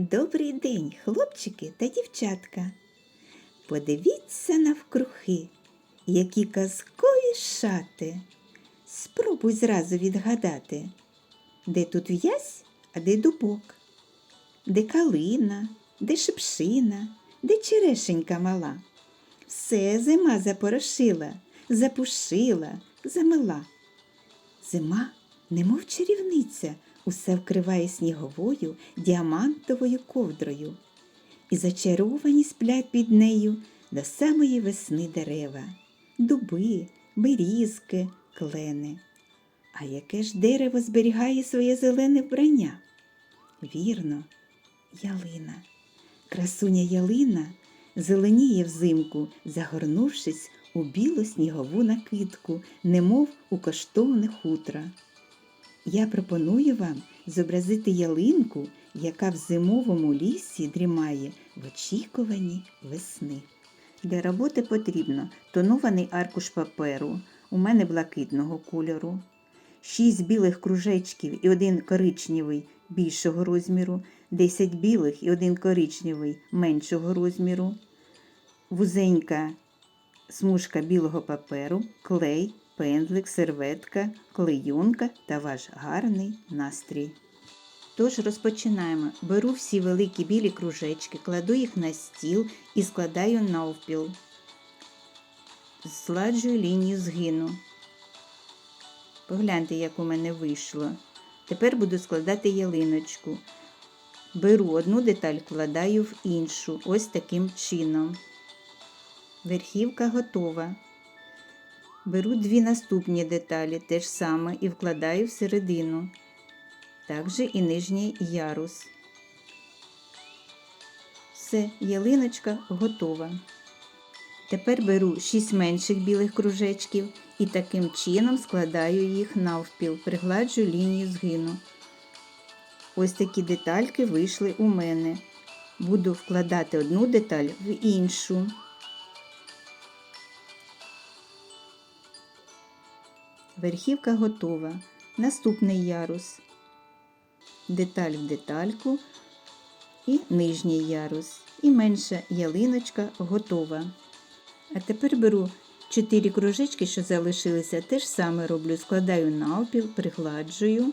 Добрий день, хлопчики та дівчатка. Подивіться навкруги, які казкові шати. Спробуй зразу відгадати, де тут в'язь, а де дубок, де калина, де шипшина, де черешенька мала. Все зима запорошила, запушила, замила. Зима, немов чарівниця, усе вкриває сніговою діамантовою ковдрою. І зачаровані сплять під нею до самої весни дерева, дуби, берізки, клени. А яке ж дерево зберігає своє зелене вбрання? Вірно, ялина. Красуня ялина зеленіє взимку, загорнувшись у білу снігову накидку, немов у коштовне хутра. Я пропоную вам зобразити ялинку, яка в зимовому лісі дрімає в очікуванні весни. Для роботи потрібно тонований аркуш паперу, у мене блакитного кольору, шість білих кружечків і один коричневий більшого розміру, 10 білих і один коричневий меншого розміру, вузенька смужка білого паперу, клей, пензлик, серветка, клейонка та ваш гарний настрій. Тож розпочинаємо. Беру всі великі білі кружечки, кладу їх на стіл і складаю навпіл. Зладжую лінію згину. Погляньте, як у мене вийшло. Тепер буду складати ялиночку. Беру одну деталь, вкладаю в іншу, ось таким чином. Верхівка готова. Беру дві наступні деталі, те ж саме, і вкладаю всередину. Також і нижній ярус. Все, ялиночка готова. Тепер беру 6 менших білих кружечків і таким чином складаю їх навпіл, пригладжу лінію згину. Ось такі детальки вийшли у мене. Буду вкладати одну деталь в іншу. Верхівка готова. Наступний ярус. Деталь в детальку і нижній ярус. І менша ялиночка готова. А тепер беру 4 кружечки, що залишилися, те ж саме роблю. Складаю навпіл, пригладжую.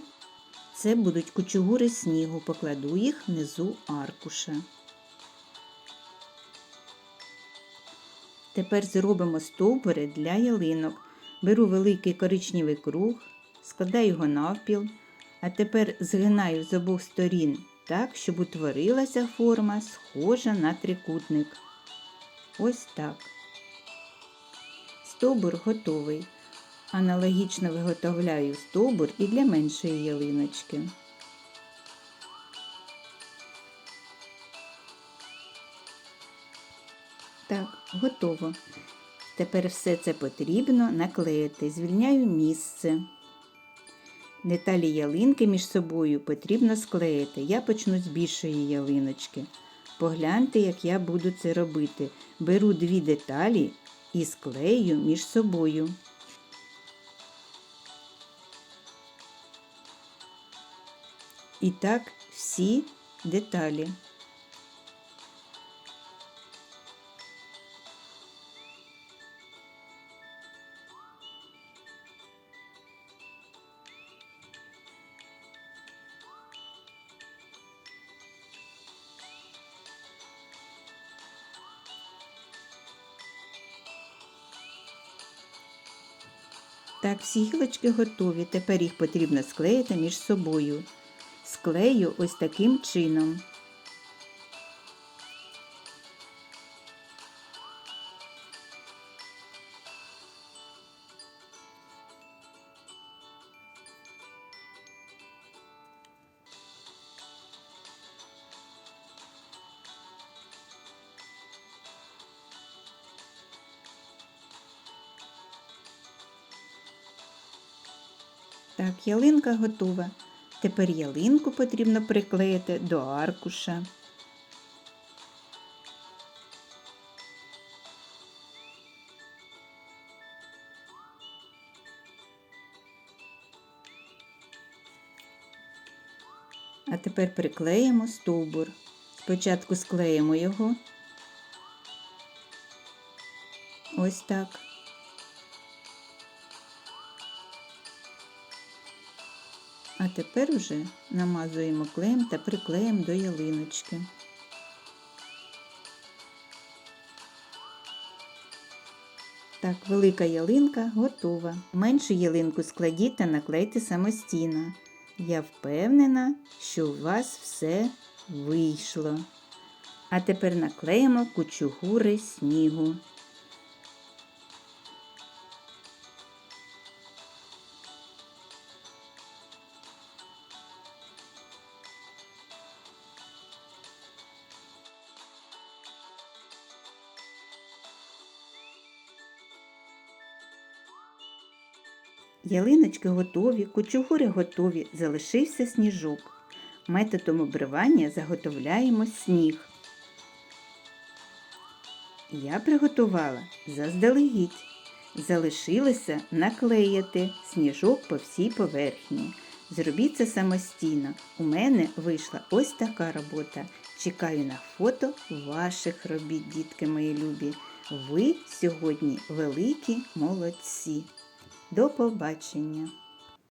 Це будуть кучугури снігу, покладу їх внизу аркуша. Тепер зробимо стовбури для ялинок. Беру великий коричневий круг, складаю його навпіл, а тепер згинаю з обох сторін так, щоб утворилася форма, схожа на трикутник. Ось так. Стовбур готовий. Аналогічно виготовляю стовбур і для меншої ялиночки. Так, готово. Тепер все це потрібно наклеїти. Звільняю місце. Деталі ялинки між собою потрібно склеїти. Я почну з більшої ялиночки. Погляньте, як я буду це робити. Беру дві деталі і склею між собою. І так всі деталі. Так, всі гілочки готові. Тепер їх потрібно склеїти між собою. Склею ось таким чином. Так, ялинка готова. Тепер ялинку потрібно приклеїти до аркуша. А тепер приклеїмо стовбур. Спочатку склеїмо його. Ось так. А тепер уже намазуємо клеєм та приклеїмо до ялиночки. Так, велика ялинка готова. Меншу ялинку складіть та наклейте самостійно. Я впевнена, що у вас все вийшло. А тепер наклеїмо кучугури снігу. Ялиночки готові, кучугури готові, залишився сніжок. Методом обривання заготовляємо сніг. Я приготувала заздалегідь. Залишилося наклеїти сніжок по всій поверхні. Зробіть це самостійно. У мене вийшла ось така робота. Чекаю на фото ваших робіт, дітки мої любі. Ви сьогодні великі молодці. До побачення!